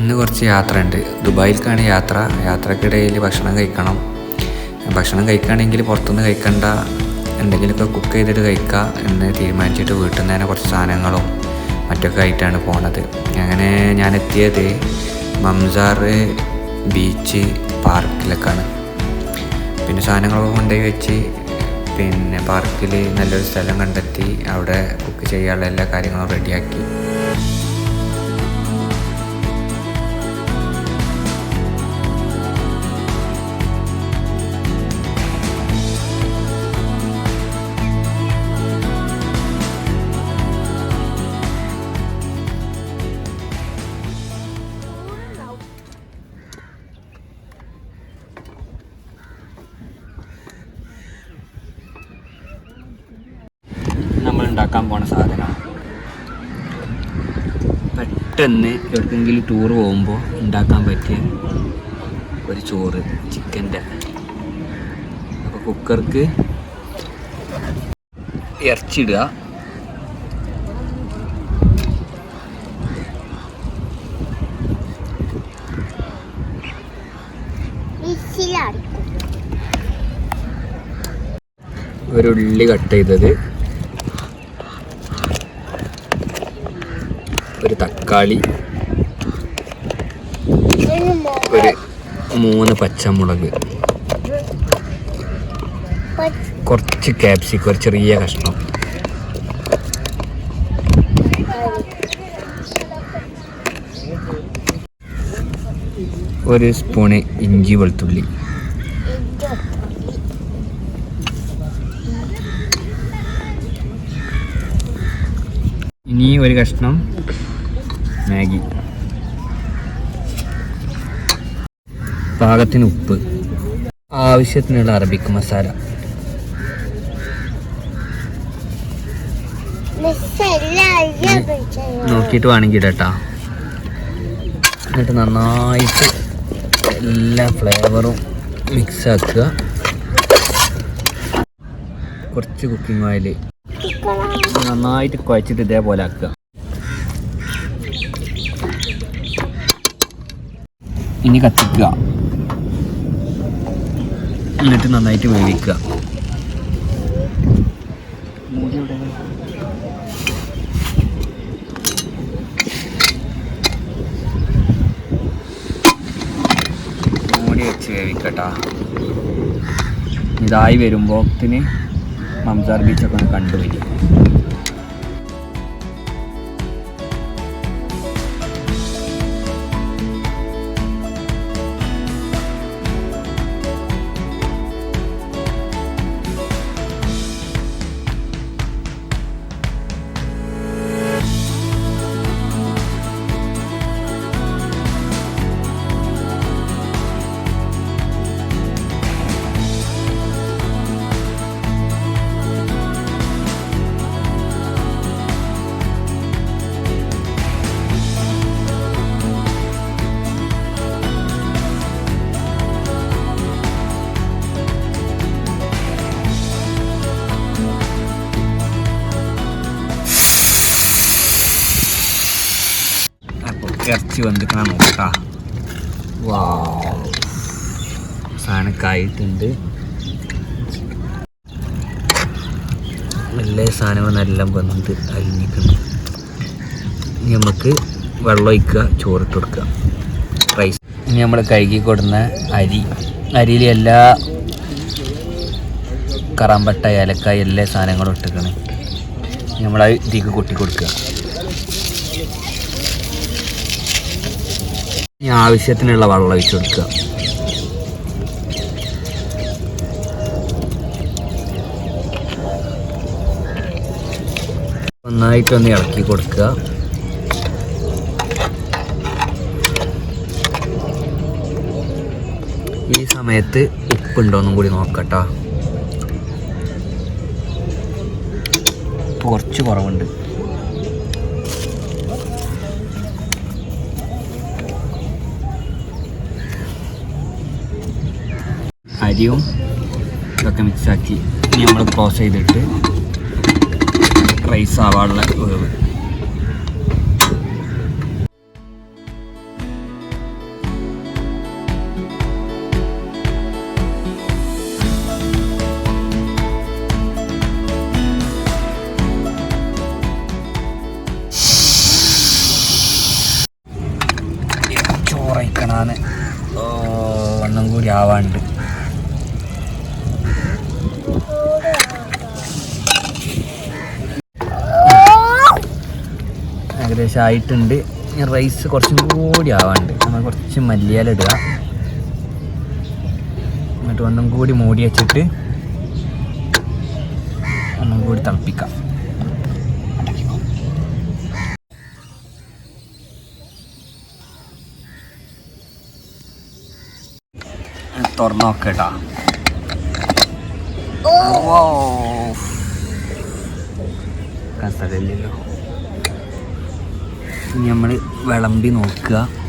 ഇന്ന് കുറച്ച് യാത്രയുണ്ട്. ദുബായിലേക്കാണ് യാത്ര. യാത്രക്കിടയിൽ ഭക്ഷണം കഴിക്കണം. ഭക്ഷണം കഴിക്കുകയാണെങ്കിൽ പുറത്തുനിന്ന് കഴിക്കണ്ട. എന്തെങ്കിലുമൊക്കെ കുക്ക് ചെയ്തിട്ട് കഴിക്കുക എന്ന് തീരുമാനിച്ചിട്ട് വീട്ടിൽ നിന്ന് തന്നെ കുറച്ച് സാധനങ്ങളും മറ്റൊക്കെ ആയിട്ടാണ് പോണത്. അങ്ങനെ ഞാൻ എത്തിയത് മംസാർ ബീച്ച് പാർക്കിലൊക്കെയാണ് പിന്നെ സാധനങ്ങളൊക്കെ കൊണ്ടുപോയി വെച്ച് പിന്നെ പാർക്കിൽ നല്ലൊരു സ്ഥലം കണ്ടെത്തി അവിടെ കുക്ക് ചെയ്യാനുള്ള എല്ലാ കാര്യങ്ങളും റെഡിയാക്കി ഉണ്ടാക്കാൻ പോണ സാധനമാണ്. പെട്ടെന്ന് എവിടെക്കെങ്കിലും ടൂർ പോകുമ്പോൾ ഉണ്ടാക്കാൻ പറ്റിയ ഒരു ചോറ് ചിക്കന്റെ അപ്പോൾ കുക്കർക്ക് ഇറച്ചിടുക ഒരു ഉള്ളി കട്ട് ചെയ്തത് ഒരു തക്കാളി ഒരു മൂന്ന് പച്ചമുളക് കുറച്ച് ക്യാപ്സിക്കം ഒരു ചെറിയ കഷ്ണം. ഒരു സ്പൂണ് ഇഞ്ചി വെളുത്തുള്ളി. ഇനി ഒരു കഷ്ണം മാഗി. പാകത്തിന് ഉപ്പ്. ആവശ്യത്തിനുള്ള അറബിക്ക് മസാല. നോക്കിയിട്ട് വേണമെങ്കിൽ ഇടട്ടാ. എന്നിട്ട് നന്നായിട്ട് എല്ലാ ഫ്ലേവറും മിക്സ് ആക്കുക. കുറച്ച് കുക്കിംഗ് ഓയിൽ നന്നായിട്ട് കുഴച്ചിട്ട് ഇതേപോലെ ആക്കുക. ഇനി കത്തിക്കുക. എന്നിട്ട് നന്നായിട്ട് വേവിക്കുക. മൂടി വെച്ച് വേവിക്കട്ടാ. ഇതായി വരുമ്പോഴത്തിന് മംസാർ ബീച്ചൊക്കെ ഒന്ന് കണ്ടുവരും ഇറച്ചി വന്നിക്കണം നോക്കാം. വാ നല്ല ആയിട്ടുണ്ട് എല്ലാ വന്നിട്ട് അരിഞ്ഞിട്ടുണ്ട് ഇനി നമുക്ക് വെള്ളം ഒഴിക്കുക ചോറിട്ട് കൊടുക്കുക. റൈസ് ഇനി നമ്മൾ കഴുകി കൊടുന്ന അരി. അരിയിൽ എല്ലാ കറാമ്പട്ട ഏലക്കായ എല്ലാ സാധനങ്ങളും ഇട്ടിക്കണം നമ്മൾ ഇതിക്ക് കൊട്ടി കൊടുക്കുക. ഇനി ആവശ്യത്തിനുള്ള വെള്ളം ഒഴിച്ചു കൊടുക്കുക. നന്നായിട്ടൊന്ന് ഇളക്കി കൊടുക്കുക. ഈ സമയത്ത് ഉപ്പുണ്ടോന്നും കൂടി നോക്കട്ടോ. കുറച്ച് കുറവുണ്ട്. അരിയും ഇതൊക്കെ മിക്സാക്കി ഇനി നമ്മൾ ക്ലോസ് ചെയ്തിട്ട് റൈസ് ആവാനുള്ള വേവ് ചോറയ്ക്കണാന്ന് വണ്ണം കൂടി ആവാണ്ട്. ഏകദേശം ആയിട്ടുണ്ട്. റൈസ് കുറച്ചും കൂടി ആവാണ്ട് നമ്മൾ കുറച്ച് മല്ലിയാലിടുക എന്നിട്ട് ഒന്നും കൂടി മൂടി വെച്ചിട്ട് ഒന്നും കൂടി തിളപ്പിക്കാം. തുറന്നു നോക്കട്ടാ നമ്മൾ വിളമ്പി നോക്കുക.